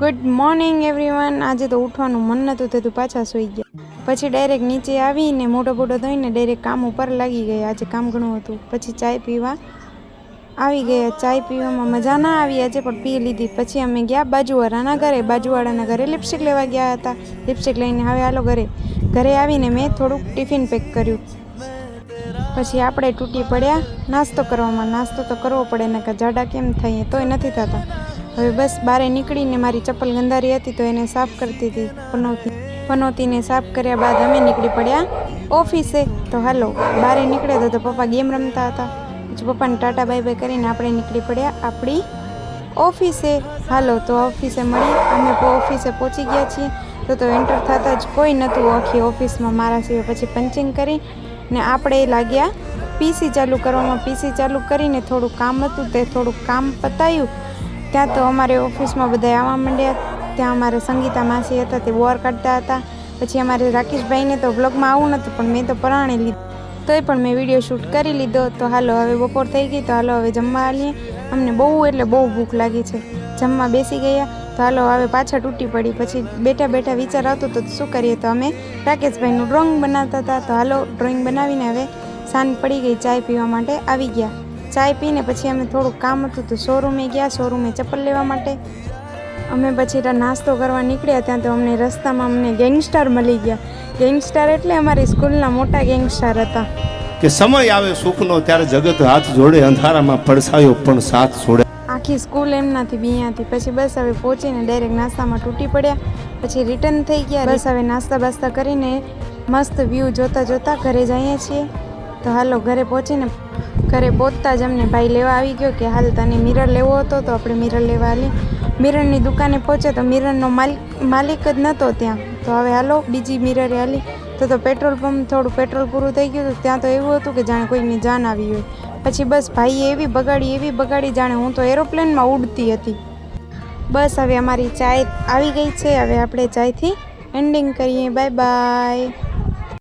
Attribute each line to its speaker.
Speaker 1: Good morning everyone આજે તો ઉઠવાનું મન નહોતું થતું, પાછા સૂઈ ગયા. પછી ડાયરેક્ટ નીચે આવીને મોટો મોટો ધોઈને ડાયરેક્ટ કામ ઉપર લાગી ગયા. આજે કામ ઘણું હતું. પછી ચાય પીવા આવી ગયા. ચાય પીવામાં મજા ના આવી આજે, પણ પી લીધી. પછી અમે ગયા બાજુવાળાના ઘરે. બાજુવાળાના ઘરે લિપસ્ટિક લેવા ગયા હતા. લિપસ્ટિક લઈને હવે હાલો ઘરે. ઘરે આવીને મેં થોડુંક ટિફિન પેક કર્યું. પછી આપણે તૂટી પડ્યા. નાસ્તો કરવામાં. નાસ્તો તો કરવો પડે ને કે જાડા કેમ થઈએ? તોય નથી થતા. હવે બસ બારે નીકળીને મારી ચપ્પલ ગંધારી હતી તો એને સાફ કરતી હતી પનોતી. પનોતીને સાફ કર્યા બાદ અમે નીકળી પડ્યા ઓફિસે. તો હાલો, બારે નીકળ્યા તો તો પપ્પા ગેમ રમતા હતા. પછી પપ્પાને ટાટા બાય બાય કરીને આપણે નીકળી પડ્યા આપણી ઓફિસે. હાલો, તો ઓફિસે મળી. અમે ઓફિસે પહોંચી ગયા છીએ. તો તો એન્ટર થતાં જ કોઈ નહોતું આખી ઓફિસમાં મારા સિવાય. પછી પંચિંગ કરી ને આપણે લાગ્યા પીસી ચાલુ કરવામાં. પીસી ચાલુ કરીને થોડું કામ હતું તે થોડું કામ પતાયું. ત્યાં તો અમારે ઓફિસમાં બધા આવવા માંડ્યા. ત્યાં અમારે સંગીતા માસી હતા, તે બોર કાઢતા હતા. પછી અમારે રાકેશભાઈને તો બ્લોગમાં આવું નહોતું પણ મેં તો પરાણી લીધું. તોય પણ મેં વીડિયો શૂટ કરી લીધો. તો હાલો હવે બપોર થઈ ગઈ, તો હાલો હવે જમવા આવીએ. અમને બહુ એટલે બહુ ભૂખ લાગી છે. જમવા બેસી ગયા. તો હાલો હવે પાછા તૂટી પડી. પછી બેઠા બેઠા વિચાર આવતો તો શું કરીએ? તો અમે રાકેશભાઈનું ડ્રોઈંગ બનાવતા હતા. તો હાલો ડ્રોઈંગ બનાવીને હવે સાંજ પડી ગઈ, ચાય પીવા માટે આવી ગયા. ચાય પીને પછી અમે થોડુંક કામ હતું તો શોરૂમે ગયા શોરૂમે ચપ્પલ લેવા માટે. અમે પછી નાસ્તો કરવા નીકળ્યા ત્યાં તો અમને રસ્તામાં અમને ગેંગસ્ટર મળી ગયા. ગેંગસ્ટર એટલે અમારી સ્કૂલના મોટા ગેંગસ્ટર હતા.
Speaker 2: કે સમય આવે સુખનો ત્યારે જગત હાથ જોડે અંધારામાં પડછાયો પણ સાથ છોડે.
Speaker 1: આખી સ્કૂલ એમનાથી બીયાથી પછી બસ હવે પહોંચીને ડાયરેક્ટ નાસ્તામાં તૂટી પડ્યા. પછી રિટર્ન થઈ ગયા. બસ હવે નાસ્તા બાસ્તા કરીને મસ્ત વ્યૂ જોતા જોતા ઘરે જઈએ છીએ. તો હાલો ઘરે પહોંચીને ઘરે પહોંચતા જ અમને ભાઈ લેવા આવી ગયો કે હાલ તને મિરર લેવો હતો તો આપણે મિરર લેવા હાલી. મિરરની દુકાને પહોંચે તો મિરરનો માલિક માલિક જ નહોતો ત્યાં. તો હવે હાલો બીજી મિરરે હાલી. તો તો પેટ્રોલ પંપ થોડું પેટ્રોલ પૂરું થઈ ગયું ત્યાં તો એવું હતું કે જાણે કોઈની જાન આવી હોય. પછી બસ ભાઈએ એવી બગાડી એવી બગાડી જાણે હું તો એરોપ્લેનમાં ઉડતી હતી. બસ હવે અમારી ચાય આવી ગઈ છે. હવે આપણે ચાયથી એન્ડિંગ કરીએ. Bye bye